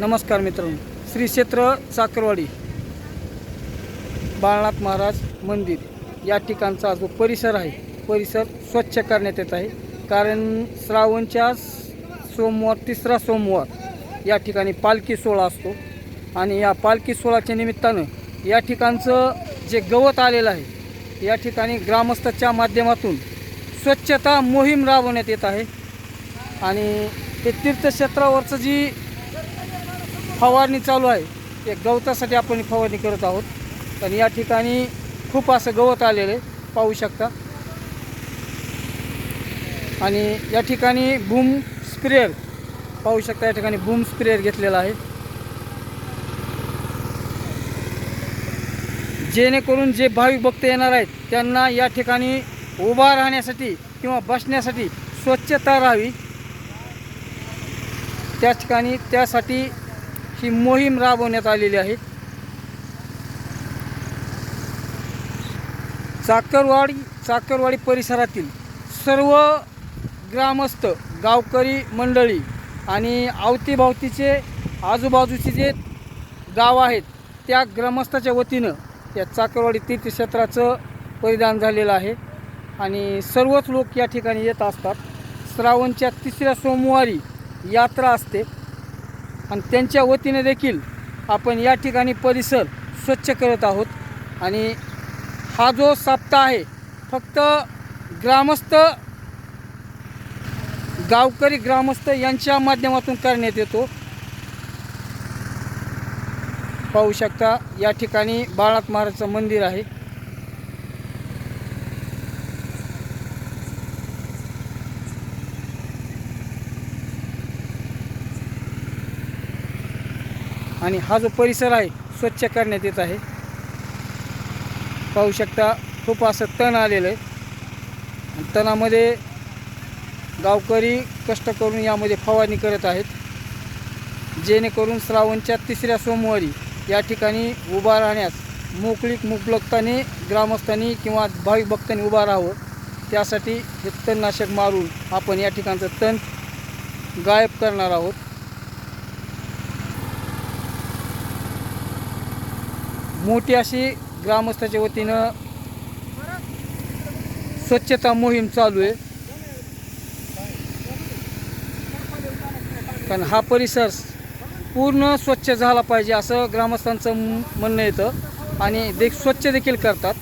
नमस्कार मित्रांनो. श्री क्षेत्र चाकरवाडी बाळनाथ महाराज मंदिर या ठिकाणचा जो परिसर आहे. परिसर स्वच्छ करण्यात येत आहे. कारण श्रावणच्या सोमवार तिसरा सोमवार या ठिकाणी पालखी सोहळा असतो. आणि या पालखी सोहळ्याच्या निमित्तानं या ठिकाणचं जे गवत आलेलं आहे या ठिकाणी ग्रामस्थाच्या माध्यमातून स्वच्छता मोहीम राबवण्यात येत आहे. आणि ते तीर्थक्षेत्रावरचं जी फवारणी चालू आहे. ते गवतासाठी आपण फवारणी करत आहोत. पण या ठिकाणी खूप असं गवत आलेलं आहे. पाहू शकता. आणि या ठिकाणी बूम स्प्रेअर पाहू शकता या ठिकाणी बूम स्प्रेअर घेतलेला आहे. जेणेकरून जे भाविक भक्त येणार आहेत त्यांना या ठिकाणी उभा राहण्यासाठी किंवा बसण्यासाठी स्वच्छता राहावी. त्या ठिकाणी त्यासाठी ही मोहीम राबवण्यात आलेली आहे. चाकरवाडी चाकरवाडी परिसरातील सर्व ग्रामस्थ गावकरी मंडळी आणि अवतीभावतीचे आजूबाजूचे जे गाव आहेत त्या ग्रामस्थाच्या वतीनं या चाकरवाडी तीर्थक्षेत्राचं परिधान झालेलं आहे आणि सर्वच लोक या ठिकाणी येत असतात. श्रावणच्या तिसऱ्या सोमवारी यात्रा असते. आणि त्यांच्या वतीने देखील आपण या ठिकाणी परिसर स्वच्छ करत आहोत. आणि हा जो सप्ताह आहे फक्त ग्रामस्थ गावकरी ग्रामस्थ यांच्या माध्यमातून करण्यात येतो. पाहू शकता या ठिकाणी बाळनाथ महाराजचं मंदिर आहे. आणि हा जो परिसर आहे स्वच्छ करण्यात येत आहे. पाहू शकता खूप असं तण आलेलं आहे. तणामध्ये गावकरी कष्ट करून यामध्ये फवारणी करत आहेत. जेणेकरून श्रावणच्या तिसऱ्या सोमवारी या ठिकाणी उभा राहण्यास मोकळीक मुबलकताने ग्रामस्थांनी किंवा भाविक भक्तांनी उभा राहावं. त्यासाठी हे तणनाशक मारून आपण या ठिकाणचं तण गायब करणार आहोत. मोठी अशी ग्रामस्थाच्या वतीनं स्वच्छता मोहीम चालू आहे. कारण हा परिसर पूर्ण स्वच्छ झाला पाहिजे असं ग्रामस्थांचं म- म्हणणं येतं आणि देख स्वच्छ देखील करतात.